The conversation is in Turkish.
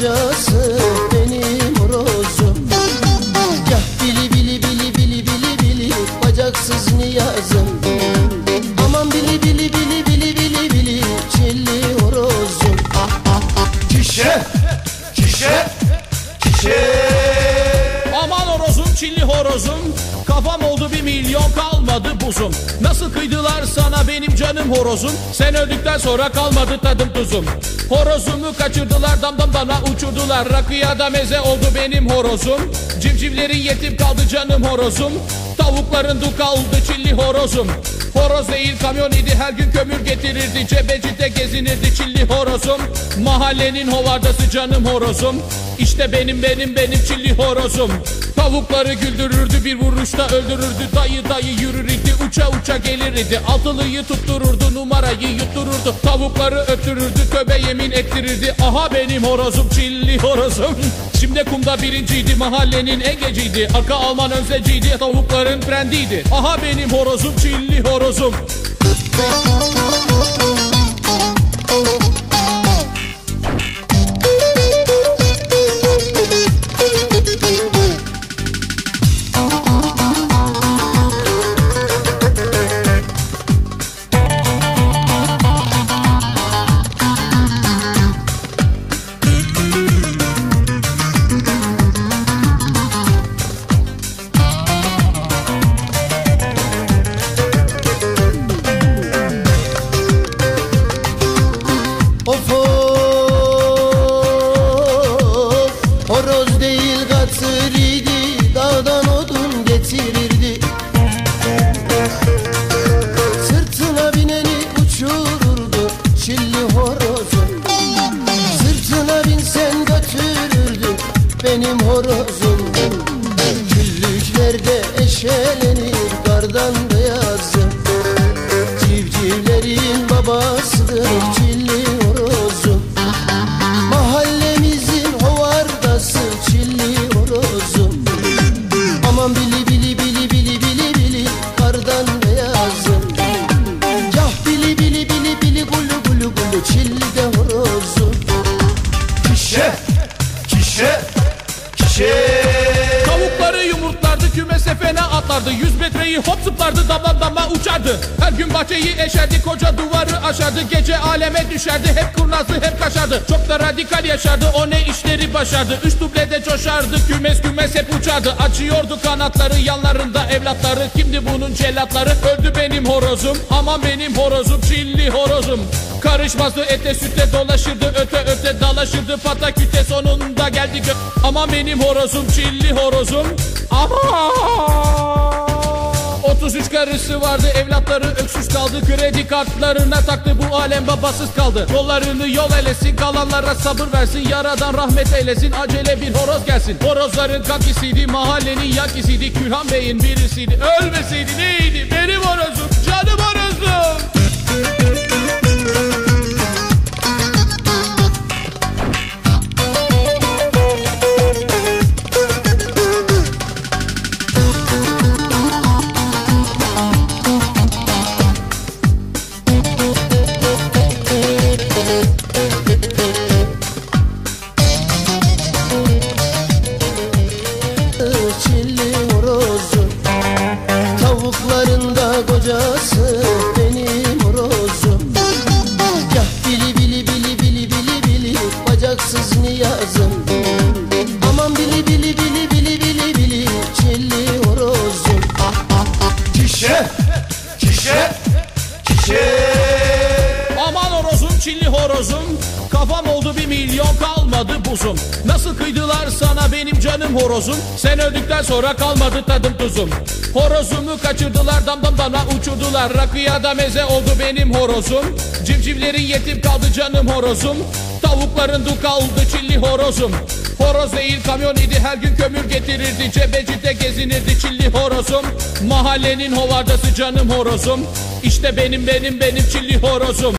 kocası horozum Kafam oldu bir milyon kalmadı buzum. Nasıl kıydılar sana benim canım horozum? Sen öldükten sonra kalmadı tadım tuzum. Horozumu kaçırdılar damdam dana uçurdular. Rakıya da meze oldu benim horozum. Civcivlerin yetim kaldı canım horozum. Tavukların du kaldı çilli horozum. Horoz değil kamyon idi her gün kömür getirirdi. Cebecide gezinirdi çilli horozum. Mahallenin hovardası canım horozum. İşte benim benim benim çilli horozum Tavukları güldürürdü bir vuruşta öldürürdü. Dayı dayı yürür idi uça uça gelir idi Altılıyı tuttururdu numarayı yuttururdu. Tavukları öttürürdü töbe yemin ettirirdi. Aha benim horozum çilli horozum. Şimdi kumda birinciydi mahallenin egeciydi. Arka Alman önceciydi tavukların frendiydi Aha benim horozum çilli horozum değil katır idi Dağdan odun getirirdi. Sırtına bineni uçururdu. Çilli horozum Sırtına binsen götürürdü Benim horozum. Küllüklerde eşelenir Kardan beyazım Civcivlerin babasıdır çilli kişe. Tavukları yumurtlardı kümese fena atlardı. Yüz metreyi hop zıplardı damla damla uçardı. Her gün bahçeyi eşerdi koca duvarı aşardı. Gece aleme düşerdi hep kurnazdı hep kaşardı. Çok da radikal yaşardı o ne işleri başardı. Üç dublede coşardı kümes kümes hep uçardı. Açıyordu kanatları yanlarında evlatları. Kimdi bunun celatları öldü benim horozum Aman benim horozum çilli horozum. Karışmazdı ete sütte dolaşırdı öte öte dalaşırdı. Pataküte sonunda geldi gö- Aman benim horozum çilli horozum Aman 33 karısı vardı evlatları öksüz kaldı. Kredi kartlarına taktı bu alem babasız kaldı. Yollarını yol elesin kalanlara sabır versin. Yaradan rahmet eylesin acele bir horoz gelsin. Horozların kakisiydi mahallenin yakisiydi Külhan Bey'in birisiydi ölmeseydi neydi? Benim horozum canım horozum bacaksız niyazım. Aman bili bili bili bili bili bili çilli horozum. Kişe, kişe, kişe. Aman horozum çilli horozum. Kafam oldu bir milyon kalmadı buzum. Nasıl kıydılar sana benim canım horozum? Sen öldükten sonra kalmadı tadım tuzum. Horozumu kaçırdılar damdam dana uçurdular. Rakıya da meze oldu benim horozum. Civcivlerin yetim kaldı canım horozum Tavukların du kaldı çilli horozum. Horoz değil kamyon idi her gün kömür getirirdi. Cebecide gezinirdi çilli horozum. Mahallenin hovardası canım horozum. İşte benim benim benim çilli horozum